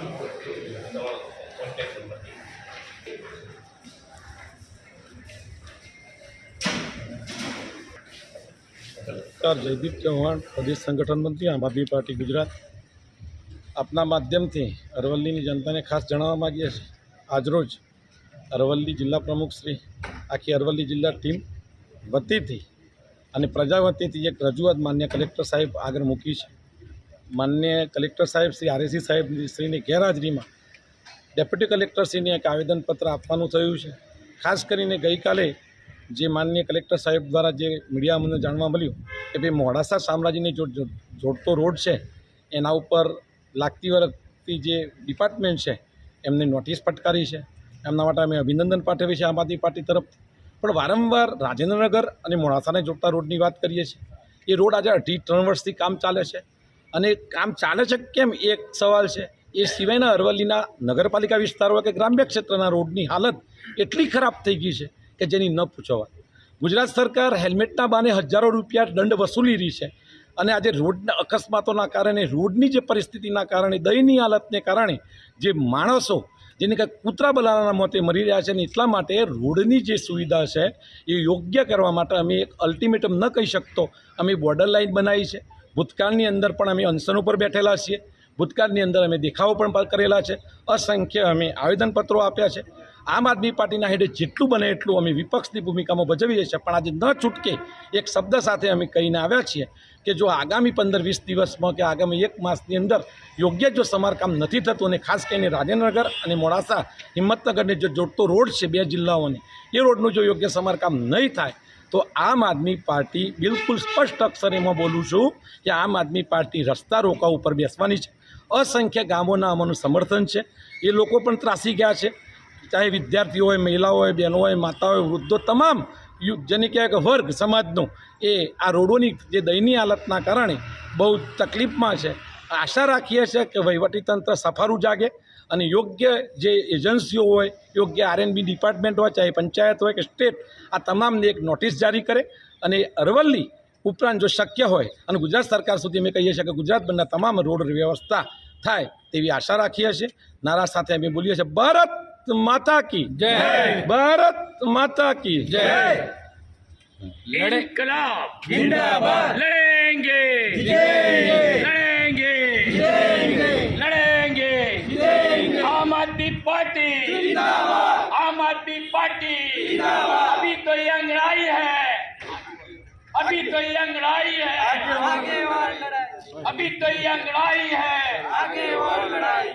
તમારો contact number નમસ્કાર જયદીપ ચૌહાણ, પ્રદેશ સંગઠન મંત્રી, આમ આદમી પાર્ટી ગુજરાત. આપના માધ્યમથી અરવલ્લીની જનતાને ખાસ જણાવવા માગીએ છીએ. આજરોજ અરવલ્લી જિલ્લા પ્રમુખ શ્રી, આખી અરવલ્લી જિલ્લા ટીમ વતીથી અને પ્રજા વતીથી એક રજૂઆત માન્ય કલેક્ટર સાહેબ આગળ મૂકી છે. માન્ય કલેક્ટર સાહેબ શ્રી આરએસી સાહેબ શ્રીની ગેરહાજરીમાં ડેપ્યુટી કલેક્ટરશ્રીને એક આવેદનપત્ર આપવાનું થયું છે. ખાસ કરીને ગઈકાલે જે માનનીય કલેક્ટર સાહેબ દ્વારા જે મીડિયા મને જાણવા મળ્યું કે ભાઈ મોડાસા સામ્રાજ્યને જોડતો રોડ છે, એના ઉપર લાગતી વખતથી જે ડિપાર્ટમેન્ટ છે, એમને નોટિસ ફટકારી છે. એમના માટે અમે અભિનંદન પાઠવીએ છીએ આમ આદમી પાર્ટી તરફ પણ વારંવાર રાજેન્દ્રનગર અને મોડાસાને જોડતા રોડની વાત કરીએ છીએ. એ રોડ આજે અઢી, ત્રણ વર્ષથી કામ ચાલે છે. અને કામ ચાલે છે કેમ? એક સવાલ છે. એ સિવાયના અરવલ્લીના નગરપાલિકા વિસ્તારો કે ગ્રામ્ય ક્ષેત્રના રોડની હાલત એટલી ખરાબ થઈ ગઈ છે કે જેની ન પૂછવાય. ગુજરાત સરકાર હેલ્મેટના બાને હજારો રૂપિયા દંડ વસૂલી રહી છે અને આજે રોડના અકસ્માતોના કારણે, રોડની જે પરિસ્થિતિના કારણે દયનીય હાલતને કારણે જે માણસો જેને કાંઈ કૂતરા બલાના મોતે મરી રહ્યા છે ને એટલા માટે રોડની જે સુવિધા છે એ યોગ્ય કરવા માટે અમે એક અલ્ટિમેટમ ન કહી શકતો. અમે બોર્ડર લાઇન બનાવી છે. ભૂતકાળની અંદર પણ અમે અનશન ઉપર બેઠેલા છીએ. ભૂતકાળની અંદર અમે દેખાવો પણ કરેલા છે. અસંખ્ય અમે આવેદનપત્રો આપ્યા છે. આમ આદમી પાર્ટીના હેડે જેટલું બને એટલું અમે વિપક્ષની ભૂમિકામાં ભજવીએ છીએ. પણ આજે ન છૂટકે એક શબ્દ સાથે અમે કહીને આવ્યા છીએ કે જો આગામી પંદર વીસ દિવસમાં કે આગામી એક માસની અંદર યોગ્ય જો સમારકામ નથી થતું અને ખાસ કરીને રાજેન્દ્રનગર અને મોડાસા, હિંમતનગરને જે જોડતો રોડ છે બે જિલ્લાઓને, એ રોડનું જો યોગ્ય સમારકામ નહીં થાય તો આમ આદમી પાર્ટી બિલકુલ સ્પષ્ટ અક્ષરેમાં બોલું છું કે આમ આદમી પાર્ટી રસ્તા રોકા ઉપર બેસવાની છે. અસંખ્ય ગામોના અમારું સમર્થન છે. એ લોકો પણ ત્રાસી ગયા છે. ચાહે વિદ્યાર્થીઓ હોય, મહિલાઓ હોય, બહેનો હોય માતા હોય, વૃદ્ધો, તમામ જેને કહેવાય કે વર્ગ, સમાજનો, એ આ રોડોની જે દયનીય હાલતના કારણે બહુ તકલીફમાં છે. આશા રાખીએ છીએ કે વહીવટીતંત્ર સફારું જાગે. અને યોગ્ય જે એજન્સીઓ હોય યોગ્ય આરએનબી ડિપાર્ટમેન્ટ હોય ચાહે પંચાયત હોય કે સ્ટેટ આ તમામને એક નોટિસ જારી કરે અને અરવલ્લી ઉપરાંત જો શક્ય હોય અને ગુજરાત સરકાર સુધી અમે કહીએ છીએ કે ગુજરાતભરના તમામ રોડ વ્યવસ્થા થાય તેવી આશા રાખી હશે નારા સાથે અમે બોલીએ છીએ ભારત માતા કી જય ભારત માતા કી જય લડે. કલા જિંદાબાદ લડેંગે જય आम आदमी पार्टी। अभी तो यंग राई है। अभी तो यंग राई है। अभी तो यंग राई है। आगे और लड़ाई।